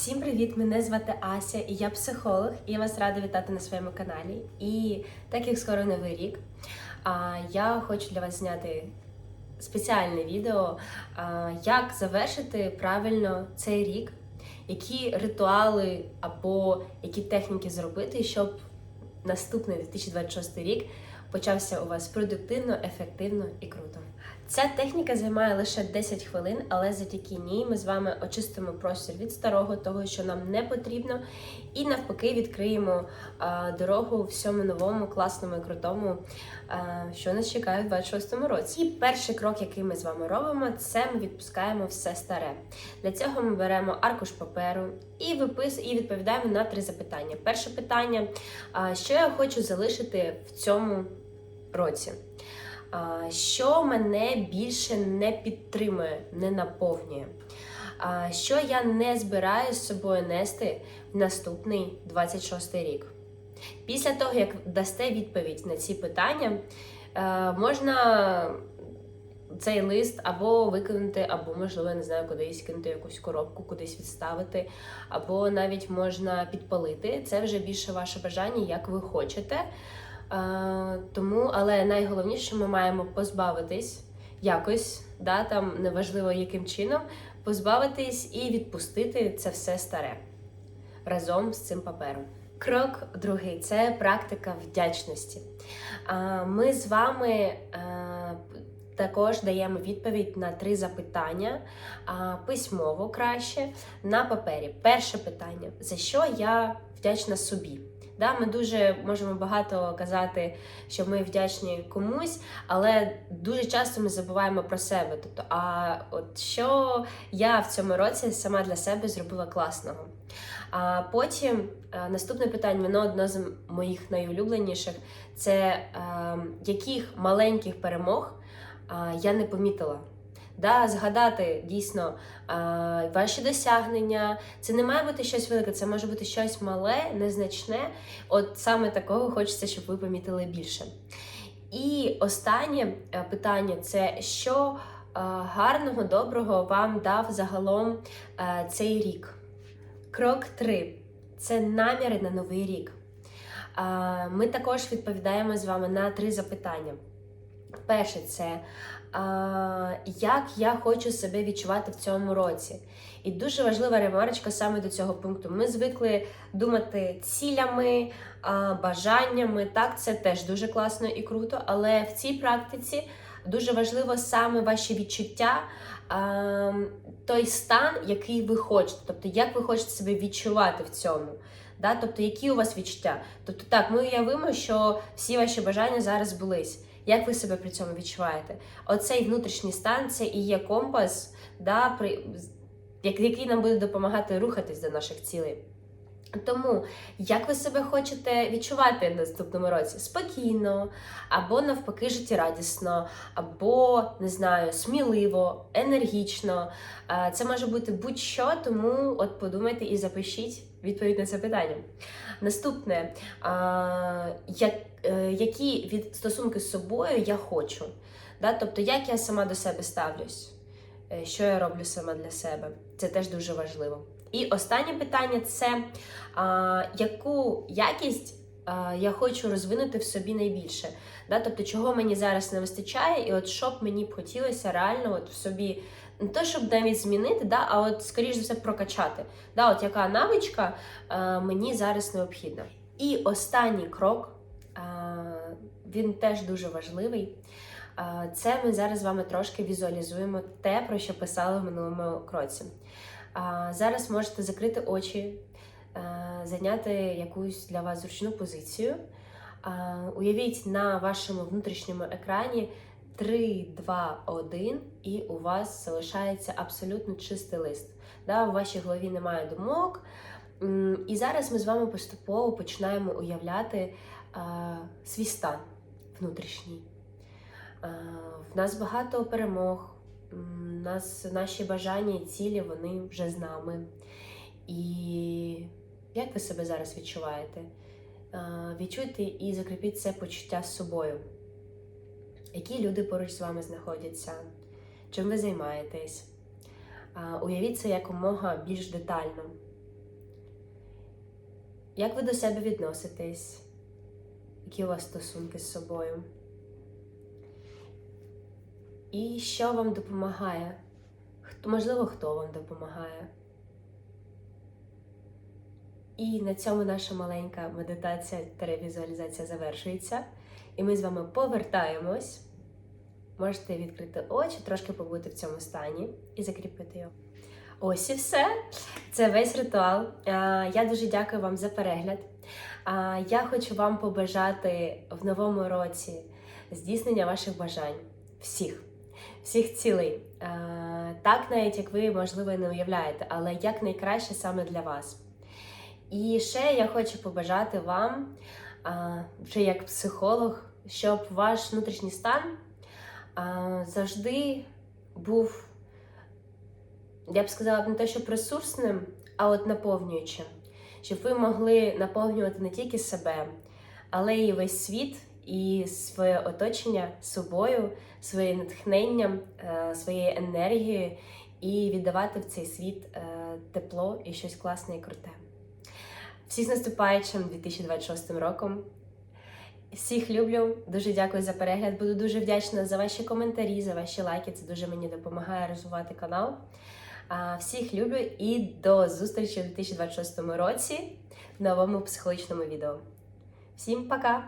Всім привіт! Мене звати Ася, і я психолог, і я вас рада вітати на своєму каналі. І так як скоро новий рік, я хочу для вас зняти спеціальне відео, як завершити правильно цей рік, які ритуали або які техніки зробити, щоб наступний 2026 рік почався у вас продуктивно, ефективно і круто. Ця техніка займає лише 10 хвилин, але завдяки ній ми з вами очистимо простір від старого, того, що нам не потрібно, і навпаки відкриємо а, дорогу всьому новому, класному і крутому, а, що нас чекає в 26-му році. І перший крок, який ми з вами робимо, це ми відпускаємо все старе. Для цього ми беремо аркуш паперу і випис, і відповідаємо на три запитання. Перше питання: а, що я хочу залишити в цьому році? Що мене більше не підтримує, не наповнює? Що я не збираю з собою нести в наступний 26 рік? Після того, як дасте відповідь на ці питання, е, можна цей лист або викинути, або, можливо, я не знаю, кудись кинути якусь коробку, кудись відставити, або навіть можна підпалити. Це вже більше ваше бажання, як ви хочете. Е, тому, але найголовніше, ми маємо позбавитись якось, да, там неважливо яким чином, позбавитись і відпустити це все старе разом з цим папером. Крок другий це практика вдячності. А, Ми з вами е, також даємо відповідь на три запитання письмово краще на папері. Перше питання: за що я вдячна собі? Да, Ми дуже можемо багато казати, що ми вдячні комусь, але дуже часто ми забуваємо про себе. Тобто, а от що я в цьому році сама для себе зробила класного. А потім е, наступне питання, воно одне з моїх найулюбленіших: це е, яких маленьких перемог е, я не помітила. Да, Згадати дійсно ваші досягнення. Це не має бути щось велике, це може бути щось мале, незначне. От саме такого хочеться, щоб ви помітили більше. І останнє е, питання це що гарного, доброго вам дав загалом цей рік. Крок 3 це наміри на новий рік. Ми також відповідаємо з вами на три запитання. Перше, це як я хочу себе відчувати в цьому році. І дуже важлива ремарочка саме до цього пункту. Ми звикли думати цілями, бажаннями. Так, це теж дуже класно і круто, але в цій практиці дуже важливо саме ваші відчуття, той стан, який ви хочете, тобто як ви хочете себе відчувати в цьому. Да? Тобто, які у вас відчуття? Тобто, так, ми уявимо, що всі ваші бажання зараз збулись. Як ви себе при цьому відчуваєте? Оцей внутрішній стан це і є компас, да, при, який нам буде допомагати рухатись до наших цілей. Тому, як ви себе хочете відчувати в наступному році? Спокійно, або навпаки, життєрадісно, або не знаю, сміливо, енергічно. Це може бути будь-що, тому от подумайте і запишіть відповідь на це питання. Наступне, е, які від стосунки з собою я хочу? Тобто, як я сама до себе ставлюсь, Е, що я роблю сама для себе? Це теж дуже важливо. І останнє питання це а, яку якість а, я хочу розвинути в собі найбільше. Да? Тобто, чого мені зараз не вистачає, і от що б мені б хотілося реально от в собі. Не те, щоб навіть змінити, да, а от, скоріш за все, прокачати. Да, от Яка навичка а, мені зараз необхідна. І останній крок, а, він теж дуже важливий. А, це ми зараз з вами трошки візуалізуємо те, про що писали в минулому кроці. Зараз можете закрити очі, зайняти якусь для вас зручну позицію. Уявіть на вашому внутрішньому екрані 3, 2, 1, і у вас залишається абсолютно чистий лист. Да, У вашій голові немає думок. І зараз ми з вами поступово починаємо уявляти а, свій стан внутрішній. В нас багато перемог, нас, наші бажання і цілі вони вже з нами. І як ви себе зараз відчуваєте? Відчуйте і закріпіть це почуття з собою. Які люди поруч з вами знаходяться, чим ви займаєтесь? Уявіть це якомога більш детально. як ви до себе відноситесь, які у вас стосунки з собою. І що вам допомагає? Можливо, хто вам допомагає? І на цьому наша маленька медитація та візуалізація завершується. І ми з вами повертаємось. Можете відкрити очі, трошки побути в цьому стані і закріпити його. Ось і все. Це весь ритуал. Я дуже дякую вам за перегляд. Я хочу вам побажати в новому році здійснення ваших бажань. Всіх, всіх цілей. Так, навіть як ви, можливо, не уявляєте, але як найкраще саме для вас. І ще я хочу побажати вам, вже як психолог, щоб ваш внутрішній стан завжди був, я б сказала, не те, що ресурсним, а от наповнюючим. Щоб ви могли наповнювати не тільки себе, але й весь світ і своє оточення собою, своїм натхненням, е, своєю енергією, і віддавати в цей світ е, тепло і щось класне і круте. Всіх з наступаючим 2026 роком. Всіх люблю, дуже дякую за перегляд. Буду дуже вдячна за ваші коментарі, за ваші лайки. Це дуже мені допомагає розвивати канал. Всіх люблю і до зустрічі у 2026 році в новому психологічному відео. Всім пока!